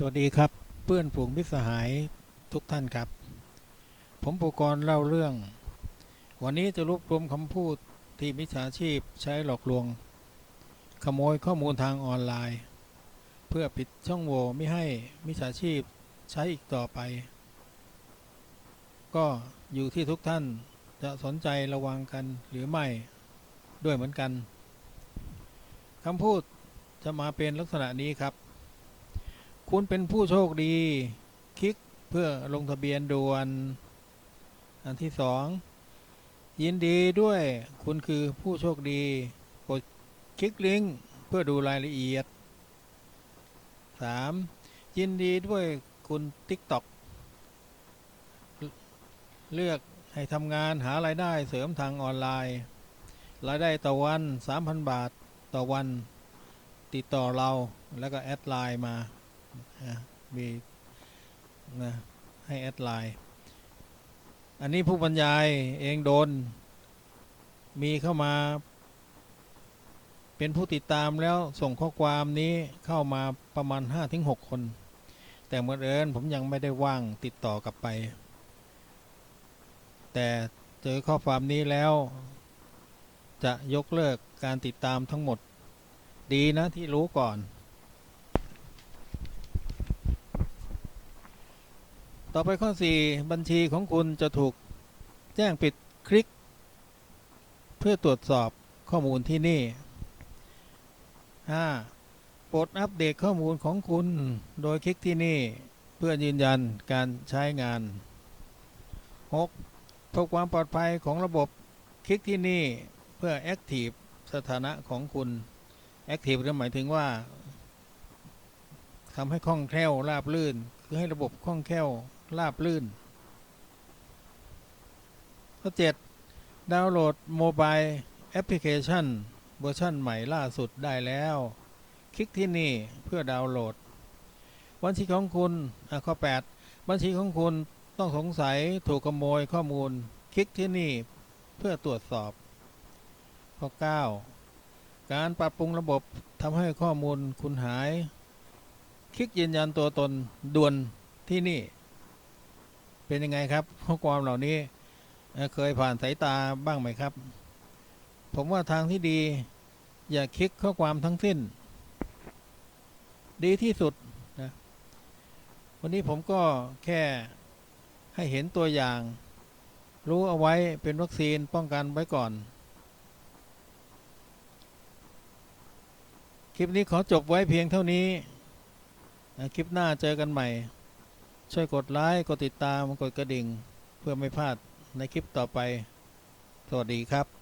สวัสดีครับเพื่อนฝูงมิตรสหายทุกท่านครับ ผมปุกรณ์เล่าเรื่อง วันนี้จะรวบรวมคำพูดที่มิจฉาชีพใช้หลอกลวง ขโมยข้อมูลทางออนไลน์ เพื่อปิดช่องโหว่ไม่ให้มิจฉาชีพใช้อีกต่อไป ก็อยู่ที่ทุกท่านจะสนใจระวังกันหรือไม่ด้วยเหมือนกันคำพูดจะมาเป็นลักษณะนี้ครับ คุณเป็นผู้โชคดี คลิกเพื่อลงทะเบียนด่วน อันที่สองยินดีด้วยคุณคือผู้โชคดี กดคลิกลิงก์เพื่อดูรายละเอียด 3. ยินดีด้วยคุณ TikTok เลือกให้ทำงานหารายได้เสริมทางออนไลน์ รายได้ต่อวัน 3,000 บาทต่อวัน ติดต่อเราแล้วก็แอดไลน์มา มีนะให้แอดไลน์ อันนี้ผู้บรรยายเองโดน มีเข้ามา เป็นผู้ติดตามแล้วส่งข้อความนี้เข้ามาประมาณ 5-6 คน แต่เมื่อเอิญผมยังไม่ได้ว่างติดต่อกลับไป แต่เจอข้อความนี้แล้ว จะยกเลิกการติดตามทั้งหมด ดีนะที่รู้ก่อน ต่อไปข้อ 4 บัญชีของคุณจะถูกแจ้งปิดคลิก เพื่อตรวจสอบข้อมูลที่นี่ 5. โปรดอัปเดตข้อมูลของคุณโดยคลิกที่นี่ เพื่อยืนยันการใช้งาน 6. เพื่อความปลอดภัยของระบบคลิกที่นี่เพื่อ Active สถานะของคุณ Active หมายถึงว่าทำให้คล่องแคล่วราบลื่น คือให้ระบบคล่องแคล่ว ราบลื่น ข้อ 7 ดาวน์โหลดโมบายแอปพลิเคชันเวอร์ชันใหม่ล่าสุดได้แล้ว คลิกที่นี่เพื่อดาวน์โหลด บัญชีของคุณข้อ 8 บัญชีของคุณต้องสงสัยถูกขโมยข้อมูล คลิกที่นี่เพื่อตรวจสอบ ข้อ 9 การปรับปรุงระบบทำให้ข้อมูลคุณหาย คลิกยืนยันตัวตนด่วนที่นี่ เป็นยังไงครับข้อความเหล่านี้เคยผ่านสายตาบ้างไหมครับ ผมว่าทางที่ดี อย่าคลิกข้อความทั้งสิ้น ดีที่สุดนะวันนี้ผมก็แค่ให้เห็นตัวอย่าง รู้เอาไว้เป็นวัคซีนป้องกันไว้ก่อน คลิปนี้ขอจบไว้เพียงเท่านี้ คลิปหน้าเจอกันใหม่ ช่วยกดไลค์กดติดตามกดกระดิ่ง เพื่อไม่พลาดในคลิปต่อไป สวัสดีครับ